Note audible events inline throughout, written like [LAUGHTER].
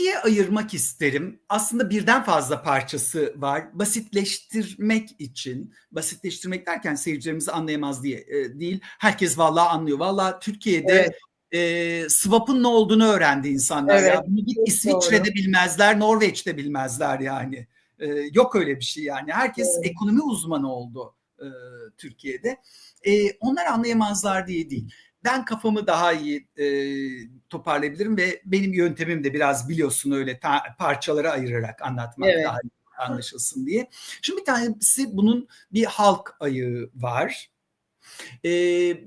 ikiye ayırmak isterim. Aslında birden fazla parçası var. Basitleştirmek için, basitleştirmek derken seyircilerimizi anlayamaz diye e, değil. Herkes vallahi anlıyor. Vallahi Türkiye'de Evet. e, swap'ın ne olduğunu öğrendi insanlar. Evet, Ya. Bunu git İsviçre'de doğru. bilmezler, Norveç'te bilmezler yani. E, yok öyle bir şey yani. Herkes ekonomi uzmanı oldu e, Türkiye'de. E, onlar anlayamazlar diye değil. Ben kafamı daha iyi e, toparlayabilirim ve benim yöntemim de biraz biliyorsun öyle ta- parçalara ayırarak anlatmak Evet. daha iyi anlaşılsın diye. Şimdi bir tanesi bunun bir halk ayağı var. E,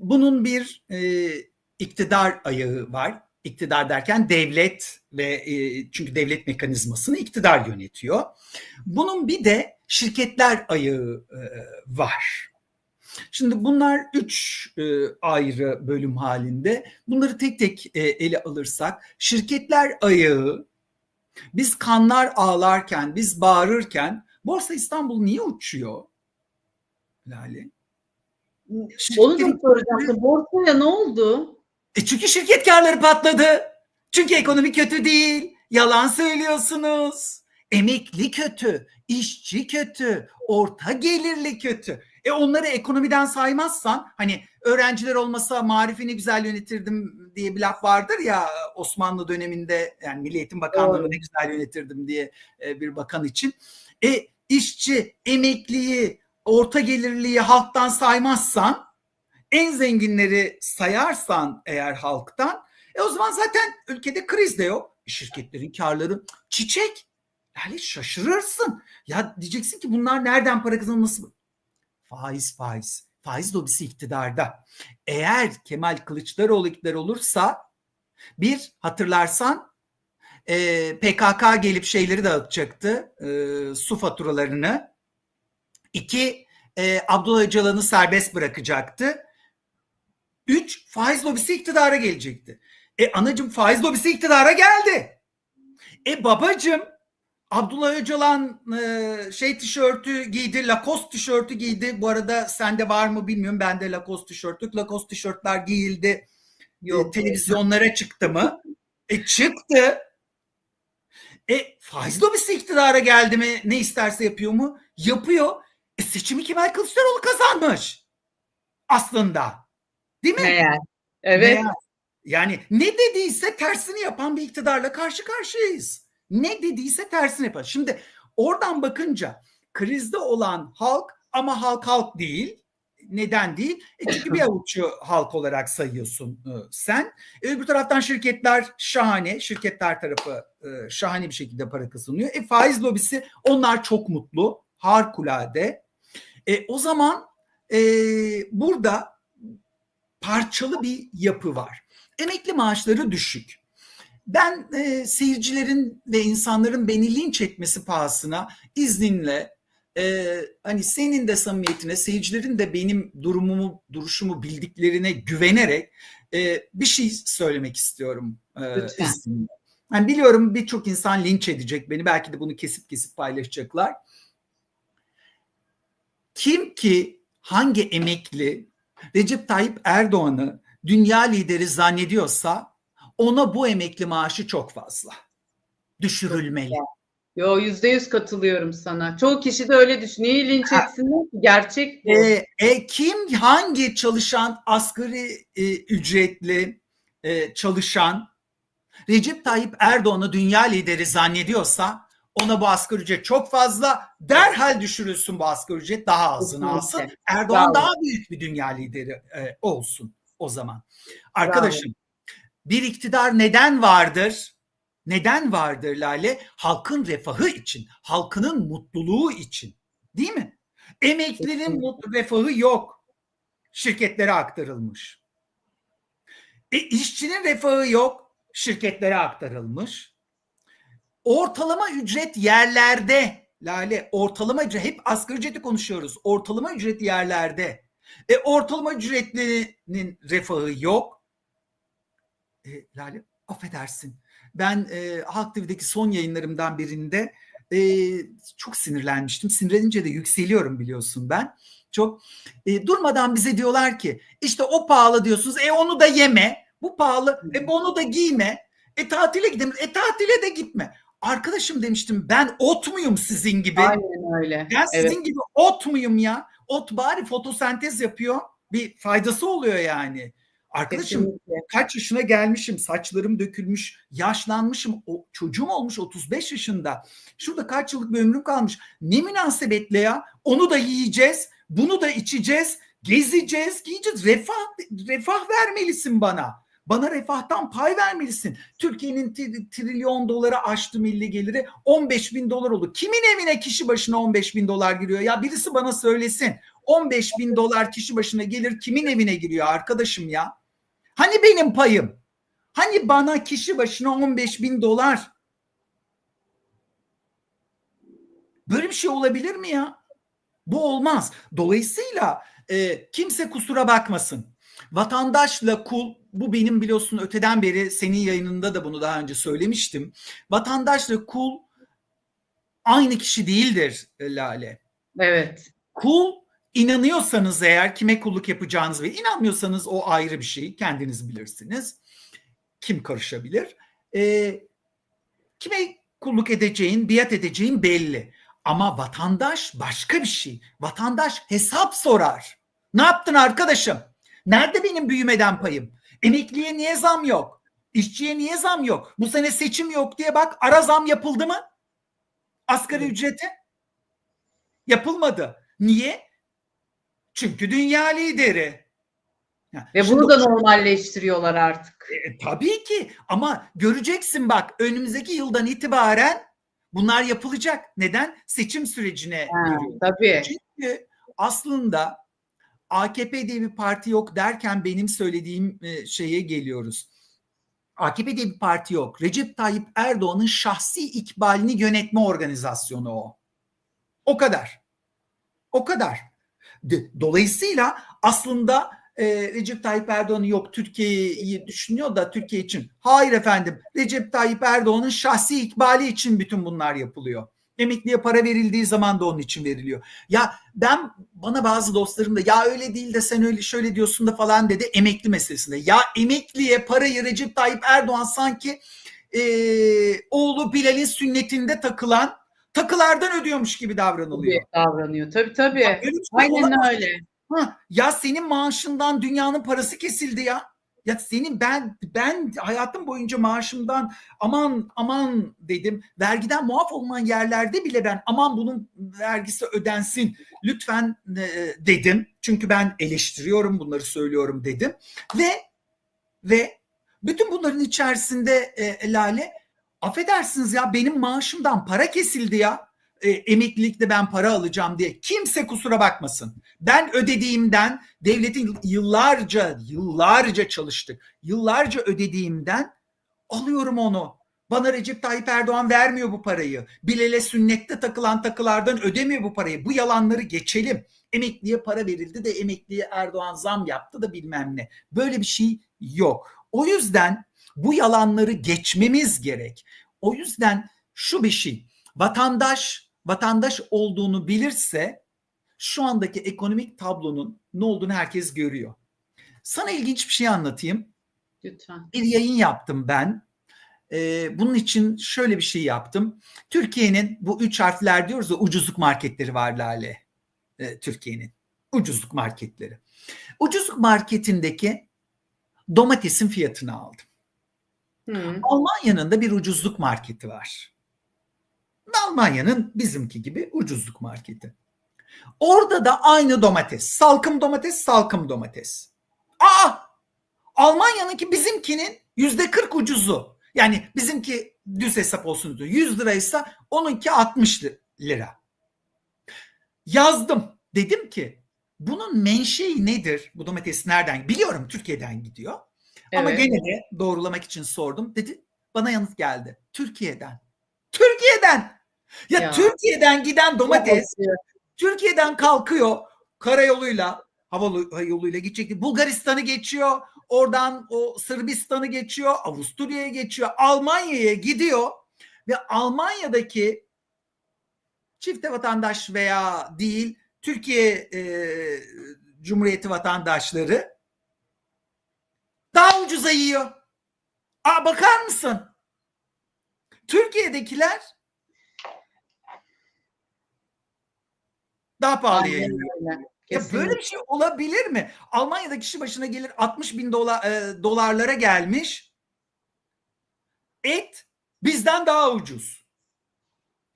bunun bir e, iktidar ayağı var. İktidar derken devlet ve e, çünkü devlet mekanizmasını iktidar yönetiyor. Bunun bir de şirketler ayağı e, var. Şimdi bunlar üç e, ayrı bölüm halinde. Bunları tek tek e, ele alırsak şirketler ayağı biz kanlar ağlarken, biz bağırırken Borsa İstanbul niye uçuyor? Lale. Onu da soracaktım. Borsaya ne oldu? E çünkü şirket karları patladı. Çünkü ekonomi kötü değil. Yalan söylüyorsunuz. Emekli kötü, işçi kötü, orta gelirli kötü. E onları ekonomiden saymazsan hani öğrenciler olmasa marifini güzel yönetirdim diye bir laf vardır ya Osmanlı döneminde yani Milli Eğitim Bakanlığı'nı ne güzel yönetirdim diye e, bir bakan için. E işçi, emekliyi, orta gelirliyi halktan saymazsan en zenginleri sayarsan eğer halktan e o zaman zaten ülkede kriz de yok. E Şirketlerin karları çiçek. Yani şaşırırsın. Ya diyeceksin ki bunlar nereden para kazanması? Faiz faiz. Faiz lobisi iktidarda. Eğer Kemal Kılıçdaroğlu iktidar olursa bir hatırlarsan e, PKK gelip şeyleri dağıtacaktı. E, su faturalarını. İki e, Abdullah Öcalan'ı serbest bırakacaktı. Üç, faiz lobisi iktidara gelecekti. E anacım faiz lobisi iktidara geldi. E babacım Abdullah Öcalan e, şey tişörtü giydi, Lacoste tişörtü giydi. Bu arada sende var mı bilmiyorum. Bende Lacoste tişörtlük. Lacoste tişörtler giyildi. E, Yok. televizyonlara çıktı mı? E çıktı. E faiz lobisi iktidara geldi mi? Ne isterse yapıyor mu? Yapıyor. E seçimi Kemal Kılıçdaroğlu kazanmış. Aslında. Değil mi? Meğer. Evet. Meğer. Yani ne dediyse tersini yapan bir iktidarla karşı karşıyayız. Ne dediyse tersini yapar. Şimdi oradan bakınca krizde olan halk ama halk halk değil. Neden değil? E çünkü bir [LAUGHS] avuçu halk olarak sayıyorsun e, sen. E öbür taraftan şirketler şahane. Şirketler tarafı e, şahane bir şekilde para kazanıyor. E faiz lobisi onlar çok mutlu. Harikulade. E o zaman e, burada parçalı bir yapı var. Emekli maaşları düşük. Ben e, seyircilerin ve insanların beni linç etmesi pahasına izninle e, hani senin de samimiyetine, seyircilerin de benim durumumu, duruşumu bildiklerine güvenerek e, bir şey söylemek istiyorum. E, Lütfen. izninle. Yani biliyorum birçok insan linç edecek beni. Belki de bunu kesip kesip paylaşacaklar. Kim ki hangi emekli Recep Tayyip Erdoğan'ı dünya lideri zannediyorsa ona bu emekli maaşı çok fazla. Düşürülmeli. Yo yüzde yüz katılıyorum sana. Çoğu kişi de öyle düşünüyor. Niye linç etsinler ki? Gerçek bu. E, e, kim hangi çalışan asgari e, ücretli e, çalışan Recep Tayyip Erdoğan'ı dünya lideri zannediyorsa ona bu asgari ücret çok fazla derhal düşürülsün bu asgari ücret daha azını alsın. Erdoğan Bravo. daha büyük bir dünya lideri e, olsun o zaman. Arkadaşım bir iktidar neden vardır? Neden vardır Lale? Halkın refahı için, halkının mutluluğu için. Değil mi? Emeklinin mutlu refahı yok. Şirketlere aktarılmış. E, işçinin refahı yok. Şirketlere aktarılmış. Ortalama ücret yerlerde. Lale ortalama ücret hep asgari ücreti konuşuyoruz. Ortalama ücret yerlerde. E, ortalama ücretlinin refahı yok. E, Lale affedersin. Ben e, Halk TV'deki son yayınlarımdan birinde e, çok sinirlenmiştim. Sinirlenince de yükseliyorum biliyorsun ben. Çok e, durmadan bize diyorlar ki işte o pahalı diyorsunuz. E onu da yeme. Bu pahalı. E onu da giyme. E tatile gidemiyor. E tatile de gitme. Arkadaşım demiştim ben ot muyum sizin gibi? Aynen öyle. Ben Evet. sizin gibi ot muyum ya? Ot bari fotosentez yapıyor. Bir faydası oluyor yani. Arkadaşım Kesinlikle. kaç yaşına gelmişim, saçlarım dökülmüş, yaşlanmışım, o, çocuğum olmuş 35 yaşında. Şurada kaç yıllık bir ömrüm kalmış. Ne münasebetle ya? Onu da yiyeceğiz, bunu da içeceğiz, gezeceğiz, giyeceğiz. Refah, refah vermelisin bana. Bana refahtan pay vermelisin. Türkiye'nin tri- trilyon dolara aştı milli geliri 15 bin dolar oldu. Kimin evine kişi başına 15 bin dolar giriyor? Ya birisi bana söylesin. 15 bin dolar kişi başına gelir kimin evine giriyor arkadaşım ya? Hani benim payım? Hani bana kişi başına 15 bin dolar? Böyle bir şey olabilir mi ya? Bu olmaz. Dolayısıyla e, kimse kusura bakmasın. Vatandaşla kul, bu benim biliyorsun öteden beri senin yayınında da bunu daha önce söylemiştim. Vatandaşla kul aynı kişi değildir e, Lale. Evet. Kul inanıyorsanız eğer kime kulluk yapacağınız ve inanmıyorsanız o ayrı bir şey. Kendiniz bilirsiniz. Kim karışabilir? Ee, kime kulluk edeceğin, biat edeceğin belli. Ama vatandaş başka bir şey. Vatandaş hesap sorar. Ne yaptın arkadaşım? Nerede benim büyümeden payım? Emekliye niye zam yok? İşçiye niye zam yok? Bu sene seçim yok diye bak ara zam yapıldı mı? Asgari ücrete? Yapılmadı. Niye? Çünkü dünya lideri. Ya Ve bunu da normalleştiriyorlar artık. e, tabii ki ama göreceksin bak önümüzdeki yıldan itibaren bunlar yapılacak. Neden? Seçim sürecine Ha, tabii. Çünkü aslında AKP diye bir parti yok derken benim söylediğim e, şeye geliyoruz. AKP diye bir parti yok. Recep Tayyip Erdoğan'ın şahsi ikbalini yönetme organizasyonu o. O kadar. O kadar. Dolayısıyla aslında e, Recep Tayyip Erdoğan yok Türkiye'yi düşünüyor da Türkiye için. Hayır efendim. Recep Tayyip Erdoğan'ın şahsi ikbali için bütün bunlar yapılıyor. Emekliye para verildiği zaman da onun için veriliyor. Ya ben bana bazı dostlarım da ya öyle değil de sen öyle şöyle diyorsun da falan dedi emekli meselesinde. Ya emekliye parayı Recep Tayyip Erdoğan sanki e, oğlu Bilal'in sünnetinde takılan takılardan ödüyormuş gibi davranılıyor. Tabii davranıyor. Tabii tabii. Ya Aynen olamaz. öyle. Ha, ya senin maaşından dünyanın parası kesildi ya. Ya senin ben ben hayatım boyunca maaşımdan aman aman dedim. Vergiden muaf olunan yerlerde bile ben aman bunun vergisi ödensin lütfen e, dedim. Çünkü ben eleştiriyorum bunları söylüyorum dedim. Ve ve bütün bunların içerisinde e, Lale affedersiniz ya benim maaşımdan para kesildi ya. E, emeklilikte ben para alacağım diye kimse kusura bakmasın. Ben ödediğimden devletin yıllarca yıllarca çalıştık. Yıllarca ödediğimden alıyorum onu. Bana Recep Tayyip Erdoğan vermiyor bu parayı. Bilal'e sünnette takılan takılardan ödemiyor bu parayı. Bu yalanları geçelim. Emekliye para verildi de emekliye Erdoğan zam yaptı da bilmem ne. Böyle bir şey yok. O yüzden bu yalanları geçmemiz gerek. O yüzden şu bir şey. Vatandaş vatandaş olduğunu bilirse şu andaki ekonomik tablonun ne olduğunu herkes görüyor. Sana ilginç bir şey anlatayım. Lütfen. Bir yayın yaptım ben. Ee, bunun için şöyle bir şey yaptım. Türkiye'nin bu üç harfler diyoruz ya ucuzluk marketleri var Lale. Ee, Türkiye'nin ucuzluk marketleri. Ucuzluk marketindeki domatesin fiyatını aldım. Hı. Almanya'nın da bir ucuzluk marketi var. Almanya'nın bizimki gibi ucuzluk marketi. Orada da aynı domates. Salkım domates, salkım domates. Aa! Almanya'nınki bizimkinin yüzde 40 ucuzu. Yani bizimki düz hesap olsun diyor. 100 liraysa onunki 60 lira. Yazdım. Dedim ki bunun menşei nedir? Bu domates nereden? Biliyorum Türkiye'den gidiyor. Ama Evet. gene de doğrulamak için sordum. Dedi bana yanıt geldi. Türkiye'den. Türkiye'den. Ya, Ya. Türkiye'den giden domates Türkiye'den kalkıyor karayoluyla, hava yoluyla gidecekti. Bulgaristan'ı geçiyor. Oradan o Sırbistan'ı geçiyor. Avusturya'ya geçiyor. Almanya'ya gidiyor. Ve Almanya'daki çifte vatandaş veya değil Türkiye e, Cumhuriyeti vatandaşları daha ucuza yiyor. Aa bakar mısın? Türkiye'dekiler daha pahalıya öyle. Ya böyle bir şey olabilir mi? Almanya'da kişi başına gelir 60 bin dolar, e, dolarlara gelmiş. Et bizden daha ucuz.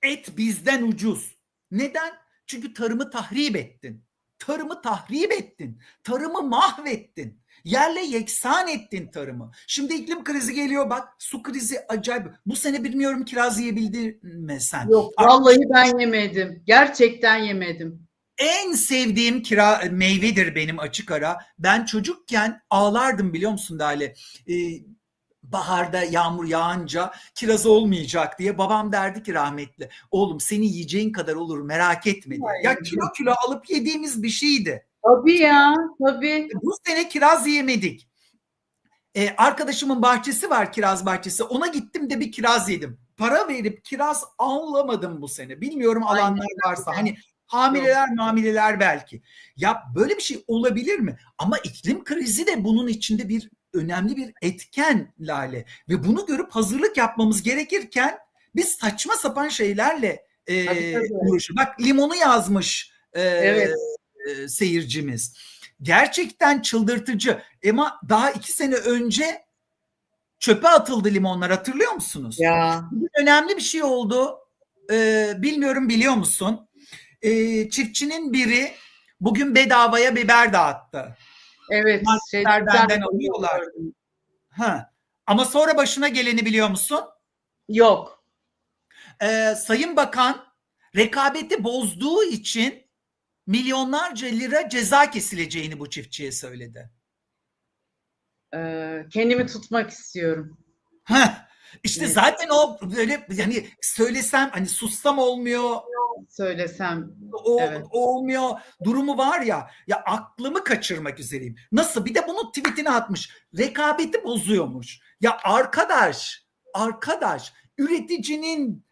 Et bizden ucuz. Neden? Çünkü tarımı tahrip ettin. Tarımı tahrip ettin. Tarımı mahvettin. Yerle yeksan ettin tarımı. Şimdi iklim krizi geliyor bak. Su krizi acayip. Bu sene bilmiyorum kiraz yiyebildin mi sen? Yok vallahi ben yemedim. Gerçekten yemedim. En sevdiğim kira meyvedir benim açık ara. Ben çocukken ağlardım biliyor musun Dale? Ee, baharda yağmur yağınca kiraz olmayacak diye babam derdi ki rahmetli. Oğlum seni yiyeceğin kadar olur merak etme diye. Ya kilo kilo alıp yediğimiz bir şeydi. Tabii ya, tabii. Bu sene kiraz yemedik. Ee, arkadaşımın bahçesi var kiraz bahçesi. Ona gittim de bir kiraz yedim. Para verip kiraz alamadım bu sene. Bilmiyorum Aynen alanlar varsa. Hani hamileler mamileler belki. Ya böyle bir şey olabilir mi? Ama iklim krizi de bunun içinde bir önemli bir etken Lale. Ve bunu görüp hazırlık yapmamız gerekirken biz saçma sapan şeylerle e, Tabii. Bak limonu yazmış e, Evet. e, seyircimiz. Gerçekten çıldırtıcı. Ama daha iki sene önce çöpe atıldı limonlar hatırlıyor musunuz? Ya. Bugün önemli bir şey oldu. Ee, bilmiyorum biliyor musun? Ee, çiftçinin biri bugün bedavaya biber dağıttı. Evet. şey, Marketler güzel benden alıyorlar. Ha. Ama sonra başına geleni biliyor musun? Yok. Ee, Sayın Bakan rekabeti bozduğu için milyonlarca lira ceza kesileceğini bu çiftçiye söyledi. Ee, kendimi tutmak istiyorum. Heh, işte Evet. zaten o böyle yani söylesem hani sussam olmuyor, Söylesem. o, Evet. olmuyor durumu var ya ya aklımı kaçırmak üzereyim. Nasıl? Bir de bunun tweetini atmış. Rekabeti bozuyormuş. Ya arkadaş, arkadaş üreticinin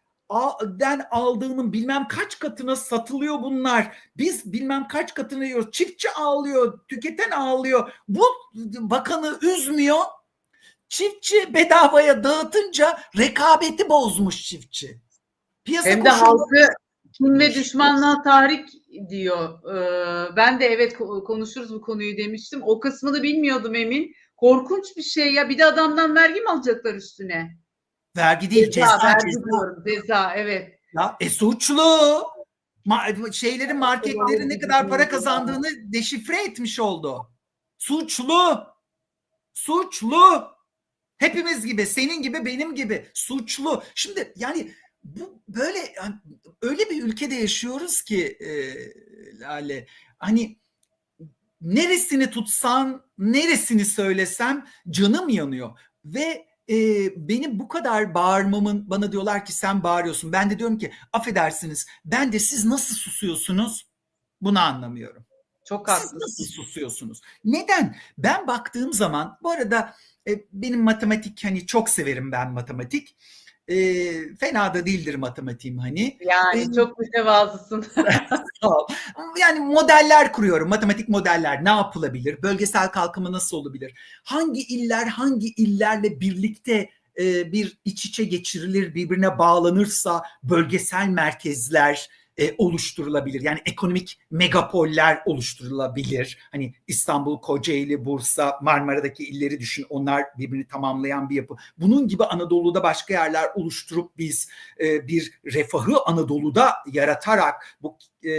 den aldığının bilmem kaç katına satılıyor bunlar. Biz bilmem kaç katına yiyoruz. Çiftçi ağlıyor, tüketen ağlıyor. Bu bakanı üzmüyor. Çiftçi bedavaya dağıtınca rekabeti bozmuş çiftçi. Piyasa Hem de koşulları- halkı kin ve düşmanlığa tahrik diyor. Ee, ben de evet ko- konuşuruz bu konuyu demiştim. O kısmını bilmiyordum Emin. Korkunç bir şey ya. Bir de adamdan vergi mi alacaklar üstüne? vergi değil ceza, Ceza, vergi ceza. diyorum. Ceza, evet. Ya, e suçlu. Ma- şeylerin marketleri ne kadar para kazandığını deşifre etmiş oldu. Suçlu. Suçlu. Hepimiz gibi, senin gibi, benim gibi suçlu. Şimdi yani bu böyle yani öyle bir ülkede yaşıyoruz ki e, Lale hani neresini tutsan, neresini söylesem canım yanıyor ve e, benim bu kadar bağırmamın bana diyorlar ki sen bağırıyorsun. Ben de diyorum ki affedersiniz ben de siz nasıl susuyorsunuz bunu anlamıyorum. Çok Siz haklısın. nasıl susuyorsunuz? Neden? Ben baktığım zaman bu arada e, benim matematik hani çok severim ben matematik. E, fena da değildir matematiğim hani. Yani Ee, çok mütevazısın. [LAUGHS] Yani modeller kuruyorum. Matematik modeller ne yapılabilir? Bölgesel kalkınma nasıl olabilir? Hangi iller hangi illerle birlikte e, bir iç içe geçirilir, birbirine bağlanırsa bölgesel merkezler e, oluşturulabilir. Yani ekonomik megapoller oluşturulabilir. Hani İstanbul, Kocaeli, Bursa, Marmara'daki illeri düşün. Onlar birbirini tamamlayan bir yapı. Bunun gibi Anadolu'da başka yerler oluşturup biz e, bir refahı Anadolu'da yaratarak bu e,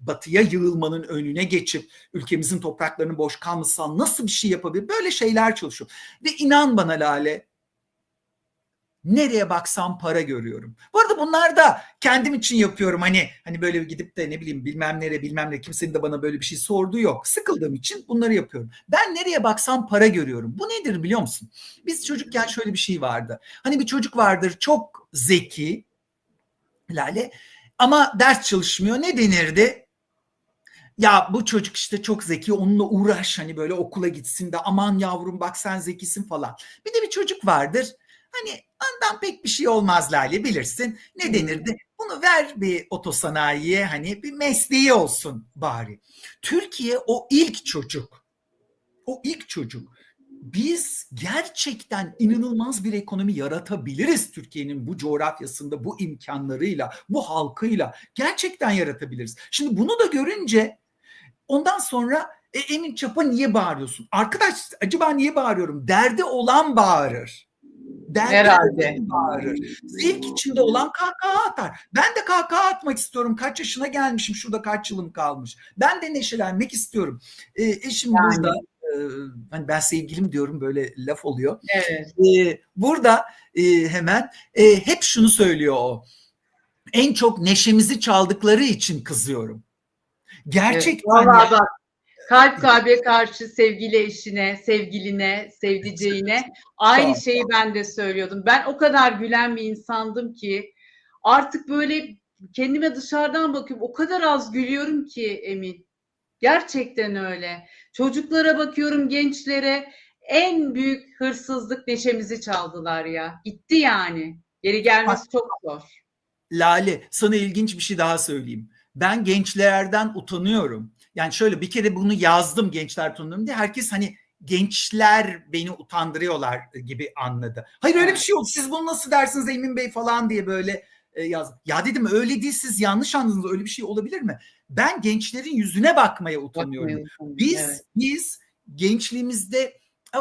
batıya yığılmanın önüne geçip ülkemizin topraklarının boş kalmasından nasıl bir şey yapabilir? Böyle şeyler çalışıyor. Ve inan bana Lale nereye baksam para görüyorum. Bu arada bunlar da kendim için yapıyorum. Hani hani böyle gidip de ne bileyim bilmem nere bilmem ne kimsenin de bana böyle bir şey sorduğu yok. Sıkıldığım için bunları yapıyorum. Ben nereye baksam para görüyorum. Bu nedir biliyor musun? Biz çocukken şöyle bir şey vardı. Hani bir çocuk vardır çok zeki Lale ama ders çalışmıyor. Ne denirdi? Ya bu çocuk işte çok zeki onunla uğraş hani böyle okula gitsin de aman yavrum bak sen zekisin falan. Bir de bir çocuk vardır hani ondan pek bir şey olmaz Lale bilirsin. Ne denirdi? Bunu ver bir otosanayiye hani bir mesleği olsun bari. Türkiye o ilk çocuk. O ilk çocuk. biz gerçekten inanılmaz bir ekonomi yaratabiliriz Türkiye'nin bu coğrafyasında, bu imkanlarıyla, bu halkıyla gerçekten yaratabiliriz. Şimdi bunu da görünce ondan sonra e, Emin Çap'a niye bağırıyorsun? Arkadaş acaba niye bağırıyorum? Derdi olan bağırır. Herhalde. bağırır. Zevk içinde olan kahkaha atar. Ben de kahkaha atmak istiyorum. Kaç yaşına gelmişim. Şurada kaç yılım kalmış. Ben de neşelenmek istiyorum. E, eşim Yani. burada. e, hani ben sevgilim diyorum böyle laf oluyor. Evet. E, burada e, hemen e, hep şunu söylüyor o. En çok neşemizi çaldıkları için kızıyorum. Gerçekten bak kalp kalbe karşı sevgili eşine, sevgiline, sevdiceğine aynı şeyi ben de söylüyordum. Ben o kadar gülen bir insandım ki artık böyle kendime dışarıdan bakıyorum. O kadar az gülüyorum ki Emin. Gerçekten öyle. Çocuklara bakıyorum, gençlere en büyük hırsızlık neşemizi çaldılar ya. Gitti yani. Geri gelmesi çok zor. Lale sana ilginç bir şey daha söyleyeyim. Ben gençlerden utanıyorum. Yani şöyle bir kere bunu yazdım gençler diye. Herkes hani gençler beni utandırıyorlar gibi anladı. Hayır öyle bir şey yok. Siz bunu nasıl dersiniz Emin Bey falan diye böyle e, yazdım. Ya dedim öyle değil siz yanlış anladınız. Öyle bir şey olabilir mi? Ben gençlerin yüzüne bakmaya utanıyorum, Biz evet. biz gençliğimizde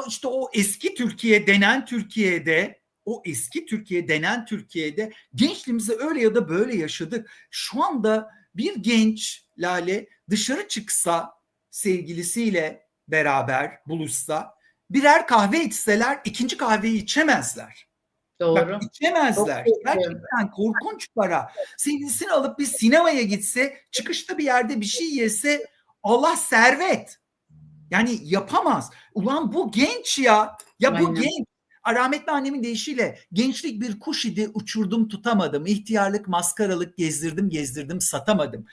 işte o eski Türkiye denen Türkiye'de o eski Türkiye denen Türkiye'de gençliğimizi öyle ya da böyle yaşadık. Şu anda bir genç Lale dışarı çıksa sevgilisiyle beraber buluşsa birer kahve içseler ikinci kahveyi içemezler. Doğru. Bak içemezler. Gerçekten korkunç para. Sevgilisini alıp bir sinemaya gitse, çıkışta bir yerde bir şey yese Allah servet. Yani yapamaz. Ulan bu genç ya. Ya bu Aynen. genç. Rahmetli annemin deyişiyle gençlik bir kuş idi uçurdum tutamadım. İhtiyarlık maskaralık gezdirdim gezdirdim satamadım.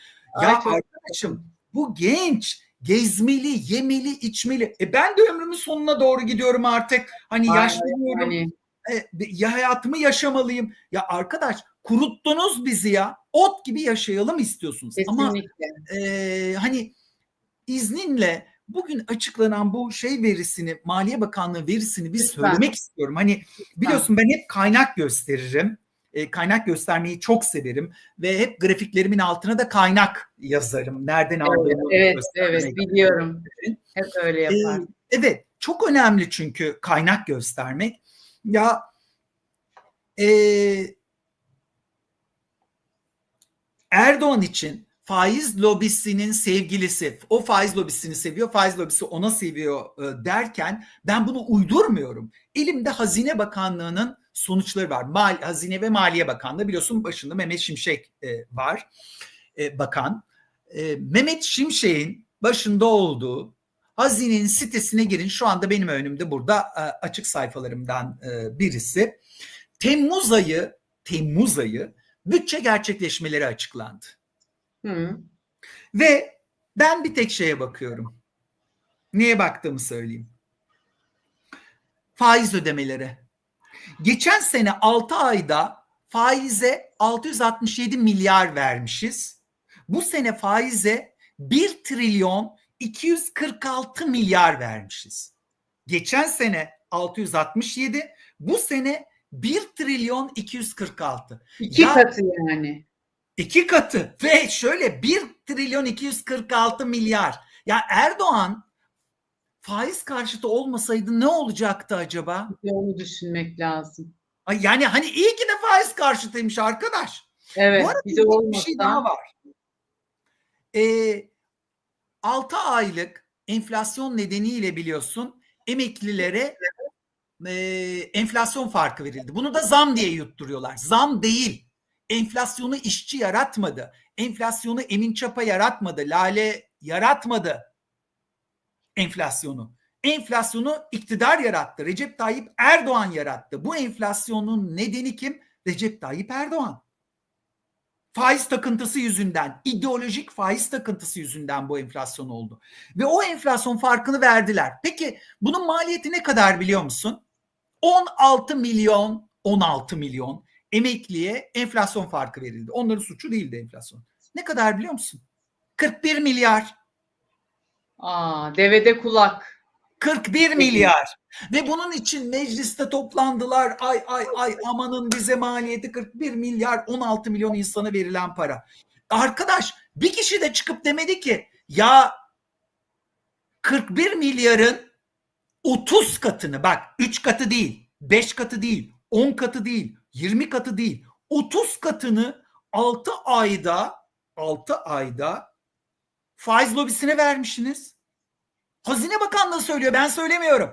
Ya Ay, arkadaşım bu genç gezmeli, yemeli, içmeli. E ben de ömrümün sonuna doğru gidiyorum artık. Hani Aynen, yaşlanıyorum Yani e, ya hayatımı yaşamalıyım. Ya arkadaş kuruttunuz bizi ya. Ot gibi yaşayalım istiyorsunuz. Ama kesinlikle. e, hani izninle bugün açıklanan bu şey verisini, Maliye Bakanlığı verisini bir Lütfen. söylemek istiyorum. Hani biliyorsun ben hep kaynak gösteririm. E, kaynak göstermeyi çok severim ve hep grafiklerimin altına da kaynak yazarım. Nereden Evet, aldığımı evet, evet biliyorum. Hep öyle Ee, yapar. evet çok önemli çünkü kaynak göstermek. Ya e, Erdoğan için faiz lobisinin sevgilisi, o faiz lobisini seviyor, faiz lobisi ona seviyor e, derken ben bunu uydurmuyorum. Elimde Hazine Bakanlığı'nın sonuçları var. Mal, Hazine ve Maliye Bakanlığı biliyorsun başında Mehmet Şimşek e, var, e, bakan. Mehmet Şimşek'in başında olduğu Hazine'nin sitesine girin. Şu anda benim önümde burada açık sayfalarımdan birisi. Temmuz ayı, Temmuz ayı bütçe gerçekleşmeleri açıklandı. Hı. Ve ben bir tek şeye bakıyorum. Neye baktığımı söyleyeyim. Faiz ödemeleri. Geçen sene 6 ayda faize 667 milyar vermişiz. Bu sene faize 1 trilyon 246 milyar vermişiz. Geçen sene 667, bu sene 1 trilyon 246. İki Ya- katı yani. İki katı ve şöyle 1 trilyon 246 milyar. Ya Erdoğan faiz karşıtı olmasaydı ne olacaktı acaba? Onu düşünmek lazım. Ay Yani hani iyi ki de faiz karşıtıymış arkadaş. Evet. Bu arada bir ilginç bir şey daha olmasa. var. Ee, 6 aylık enflasyon nedeniyle biliyorsun emeklilere e, enflasyon farkı verildi. Bunu da zam diye yutturuyorlar. Zam değil. Enflasyonu işçi yaratmadı. Enflasyonu Emin Çapa yaratmadı. Lale yaratmadı. Enflasyonu. Enflasyonu iktidar yarattı. Recep Tayyip Erdoğan yarattı. Bu enflasyonun nedeni kim? Recep Tayyip Erdoğan faiz takıntısı yüzünden, ideolojik faiz takıntısı yüzünden bu enflasyon oldu. Ve o enflasyon farkını verdiler. Peki bunun maliyeti ne kadar biliyor musun? 16 milyon, 16 milyon emekliye enflasyon farkı verildi. Onların suçu değildi enflasyon. Ne kadar biliyor musun? 41 milyar. Aa, devede kulak. 41 milyar. Ve bunun için mecliste toplandılar. Ay ay ay amanın bize maliyeti 41 milyar 16 milyon insana verilen para. Arkadaş bir kişi de çıkıp demedi ki ya 41 milyarın 30 katını bak 3 katı değil, 5 katı değil, 10 katı değil, 20 katı değil. 30 katını 6 ayda 6 ayda faiz lobisine vermişsiniz. Hazine Bakanlığı söylüyor ben söylemiyorum.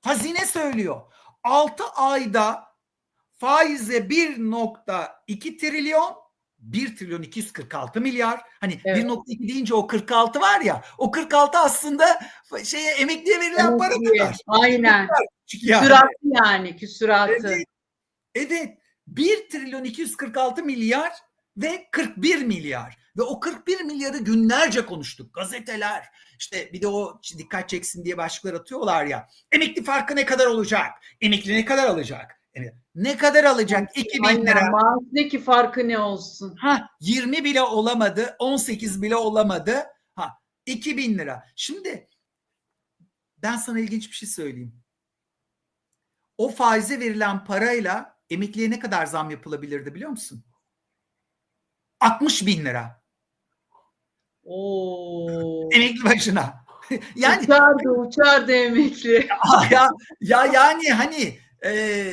Hazine söylüyor. 6 ayda faize 1.2 trilyon 1 trilyon 246 milyar. Hani Evet. 1.2 deyince o 46 var ya. O 46 aslında şeye emekliye verilen para Emekliye. kadar. Aynen. Yani. Küsuratı yani küsuratı. Evet. Evet. 1 trilyon 246 milyar ve 41 milyar. Ve o 41 milyarı günlerce konuştuk. Gazeteler işte bir de o dikkat çeksin diye başlıklar atıyorlar ya. Emekli farkı ne kadar olacak? Emekli ne kadar alacak? Evet. Ne kadar alacak? 2000 Aynen. lira. Maaş ne ki farkı ne olsun? Ha 20 bile olamadı, 18 bile olamadı. Ha 2000 lira. Şimdi ben sana ilginç bir şey söyleyeyim. O faize verilen parayla emekliye ne kadar zam yapılabilirdi biliyor musun? 60 bin lira Oo. emekli başına. [LAUGHS] yani uçardı uçardı emekli. [LAUGHS] ya, ya yani hani e,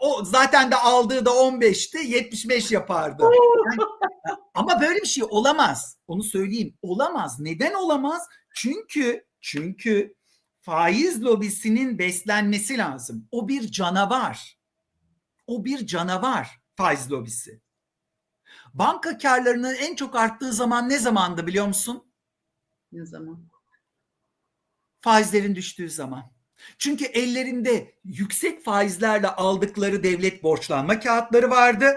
o zaten de aldığı da 15'ti 75 yapardı. Yani, [LAUGHS] ama böyle bir şey olamaz. Onu söyleyeyim. Olamaz. Neden olamaz? Çünkü çünkü faiz lobisinin beslenmesi lazım. O bir canavar. O bir canavar faiz lobisi. Banka karlarının en çok arttığı zaman ne zamandı biliyor musun? Ne zaman? faizlerin düştüğü zaman. Çünkü ellerinde yüksek faizlerle aldıkları devlet borçlanma kağıtları vardı.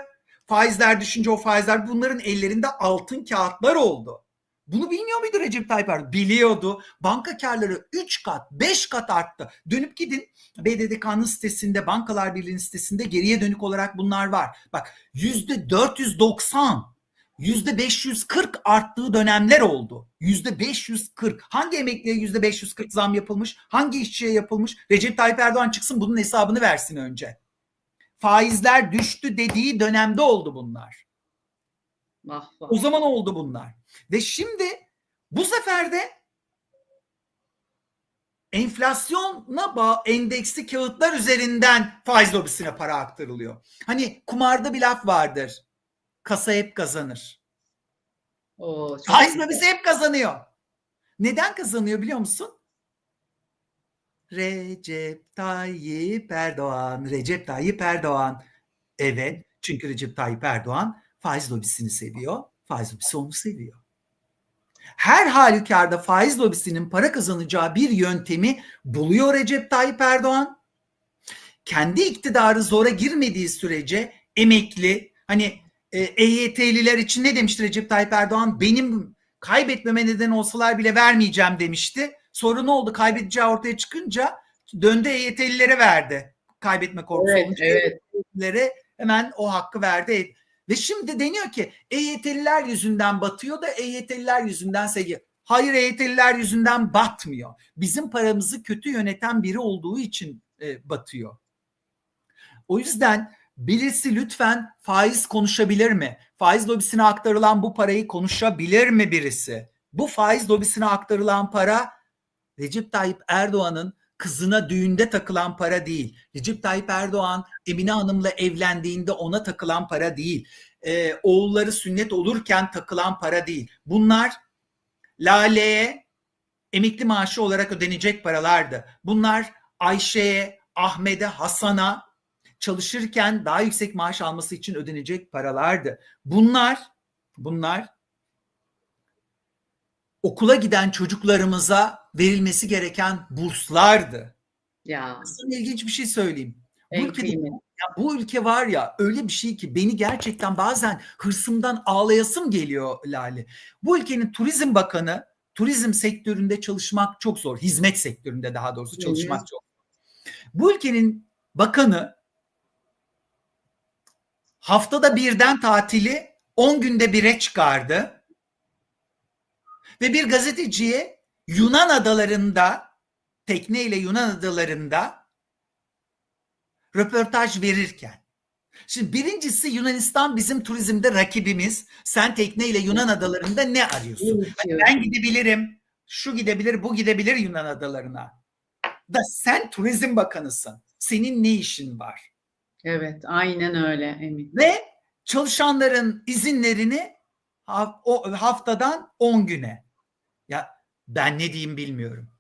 Faizler düşünce o faizler bunların ellerinde altın kağıtlar oldu. Bunu bilmiyor muydu Recep Tayyip Erdoğan? Biliyordu. Banka karları 3 kat, 5 kat arttı. Dönüp gidin BDDK'nın sitesinde, Bankalar Birliği'nin sitesinde geriye dönük olarak bunlar var. Bak %490 yüzde 540 arttığı dönemler oldu. Yüzde 540. Hangi emekliye yüzde 540 zam yapılmış? Hangi işçiye yapılmış? Recep Tayyip Erdoğan çıksın bunun hesabını versin önce. Faizler düştü dediği dönemde oldu bunlar. Vah vah. O zaman oldu bunlar. Ve şimdi bu sefer de enflasyona endeksli kağıtlar üzerinden faiz lobisine para aktarılıyor. Hani kumarda bir laf vardır. Kasa hep kazanır. Oo, Faiz güzel. lobisi hep kazanıyor. Neden kazanıyor biliyor musun? Recep Tayyip Erdoğan. Recep Tayyip Erdoğan. Evet. Çünkü Recep Tayyip Erdoğan faiz lobisini seviyor. Faiz lobisi onu seviyor. Her halükarda faiz lobisinin para kazanacağı bir yöntemi buluyor Recep Tayyip Erdoğan. Kendi iktidarı zora girmediği sürece emekli hani e, EYT'liler için ne demişti Recep Tayyip Erdoğan? Benim kaybetmeme neden olsalar bile vermeyeceğim demişti. Sonra ne oldu? Kaybedeceği ortaya çıkınca döndü EYT'lilere verdi. Kaybetme korkusu Evet, olunca evet. EYT'lilere hemen o hakkı verdi. Ve şimdi deniyor ki EYT'liler yüzünden batıyor da EYT'liler yüzünden seviyor. Hayır EYT'liler yüzünden batmıyor. Bizim paramızı kötü yöneten biri olduğu için e, batıyor. O yüzden birisi lütfen faiz konuşabilir mi? Faiz lobisine aktarılan bu parayı konuşabilir mi birisi? Bu faiz lobisine aktarılan para Recep Tayyip Erdoğan'ın kızına düğünde takılan para değil. Recep Tayyip Erdoğan Emine Hanım'la evlendiğinde ona takılan para değil. Ee, oğulları sünnet olurken takılan para değil. Bunlar Lale'ye emekli maaşı olarak ödenecek paralardı. Bunlar Ayşe'ye, Ahmet'e, Hasan'a çalışırken daha yüksek maaş alması için ödenecek paralardı. Bunlar bunlar okula giden çocuklarımıza verilmesi gereken burslardı. Ya Sana ilginç bir şey söyleyeyim. Bu en ülkede kıymetli. ya bu ülke var ya öyle bir şey ki beni gerçekten bazen hırsımdan ağlayasım geliyor Lale. Bu ülkenin turizm bakanı turizm sektöründe çalışmak çok zor. Hizmet sektöründe daha doğrusu çalışmak çok zor. Bu ülkenin bakanı haftada birden tatili 10 günde bire çıkardı. Ve bir gazeteciye Yunan adalarında tekneyle Yunan adalarında röportaj verirken Şimdi birincisi Yunanistan bizim turizmde rakibimiz. Sen tekneyle Yunan adalarında ne arıyorsun? Evet. Ben gidebilirim. Şu gidebilir, bu gidebilir Yunan adalarına. Da sen turizm bakanısın. Senin ne işin var? Evet, aynen öyle Emin. Ve çalışanların izinlerini haftadan 10 güne. Ben ne diyeyim bilmiyorum.